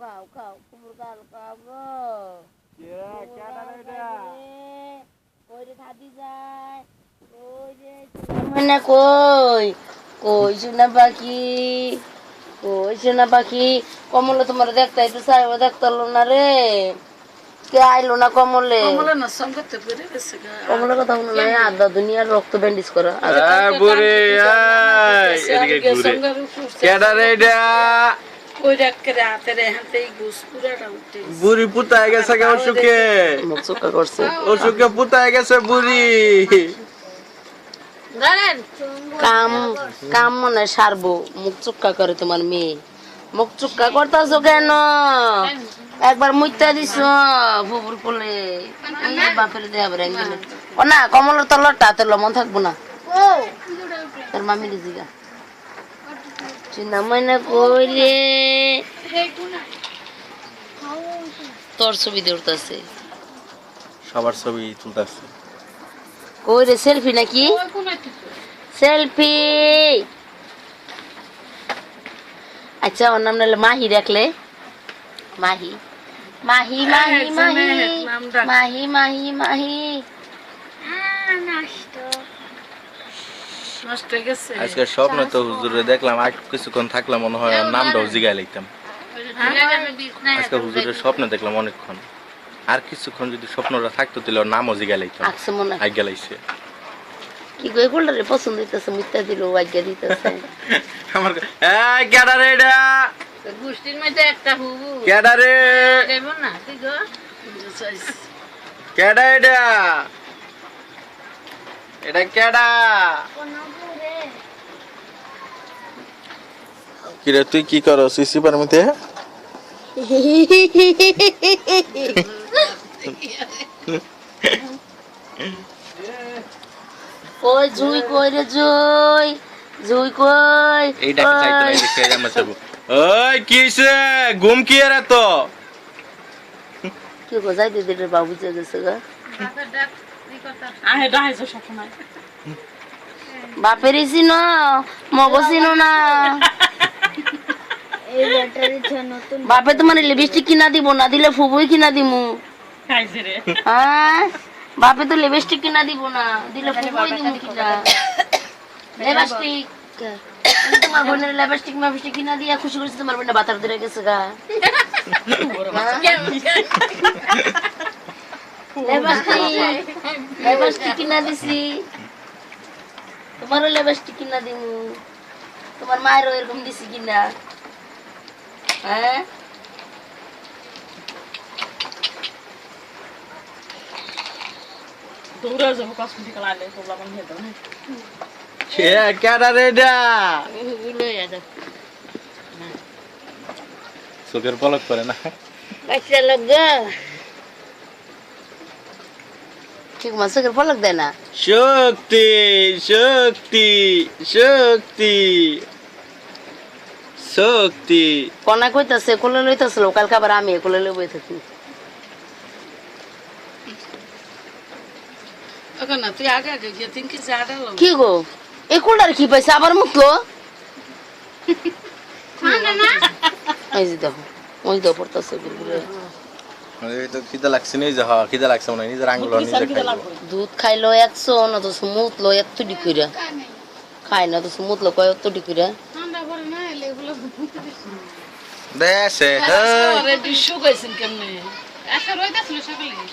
খাও খাও কুমুর কাল রে খাদি যায় কই রে মানে কই কই সোনা পাখি কই সোনা পাখি কমলে তোমার দেখতে আইতে চাইব দেখতালো না রে কে আইলো না কমলে কমলের কথা শুনো না আদা দুনিয়ার রক্ত ব্যান্ডেজ করা কেডা রে এটা বুড়ি পুতায় গেছে অসুখে। মুখ চোখা করছে। অসুখে পুতায় গেছে বুড়ি। কাম কাম মনে সারবো মুখ চুক্কা করে তোমার মেয়ে। মুখ চুক্কা করতেছো কেন? একবার মুইতা দিছ বুবুর কোলে। এই বাপের দেয়া ও না কমলের তলরটা হাতে লমন থাকব না। তোর মামি জিগা চিন্তা কইলে তোর ছবি দৌড়তাছে সবার ছবি তুলতেছে। কই রে সেলফি নাকি? সেলফি আচ্ছা ওর নাম নাহলে মাহি রাখলে। মাহি। মাহি মাহি মাহি। নাম ডাক। মাহি মাহি মাহি। হয়ে গেছে আজকে স্বপ্ন তো হুজুরে দেখলাম আর কিছুক্ষণ থাকলাম মনে হয় নামটাও জিগাই লিখতাম আজকে হুজুরের স্বপ্ন দেখলাম অনেকক্ষণ। আর কিছুক্ষণ যদি স্বপ্নটা থাকতো তাহলে ওর নামও জিগাই লিখতাম। আজ্ঞা লাইছে। কি কই কোনটা পছন্দ হইতেছে মিথ্যা দিল আজ্ঞা দিতেছে। আমার এই কেডা রে এটা? গোষ্ঠীর মধ্যে একটা হুবু। কেডা রে? দেব না তুই গো? কেডা এটা? এটা কেডা? কিরে তুই কি করো? সিসি পারমিতে কই জুই কই রে জুই? জুই কই? এইটাকে চাইতো না কই? এই দেখে আমরা চাইব ওই কিসে ঘুম কি এর তো কি গো যাই দিদি রে বাবু যে গেছে গা? আহে ডাইছো সবসময়। বাপের চিন মগ চিন না। বাপে তোমার লিপস্টিক কিনা দিব? না দিলে ফুবুই কিনা দিমু। খাইছে রে। হ্যাঁ? বাপে তো লিপস্টিক কিনা দিব না। দিলে ফুবুই দিমু কিনা। লিপস্টিক তোমার বোনের লিপস্টিক লিপস্টিক কিনা দিয়া খুশি করেছে তোমার বোনের বাতার ধরে গেছে গা। লিপস্টিক লিপস্টিক কিনা দিছি। তোমারও লিপস্টিক কিনা দিমু। তোমার মায়েরও এরকম দিছি কিনা। হ্যাঁ। দৌড়া যাব কসমেটিক লালে তোলা কোন হেতো না কে কেডা রে এটা গুলো এটা চোখের পলক করে না। বাচ্চা লোক গো। ঠিক মাসে করে পলক দেয় না। শক্তি শক্তি শক্তি। শক্তি কনা কইতাছে কোলে লইতাছিল কালকে আবার আমি কোলে লই থাকি। আটা লো কি গো? এই কোলটার কি পাইছে? আবার মুতলো যে দেখো ওই দেখো পড়তাছে মনে দুধ খাইলো একশো না তো মুতলো এত ডিকুরা খাই না তো মুতলো কয় এত ডিকুরা দেশে রেডি শু গেছেন কেমনে?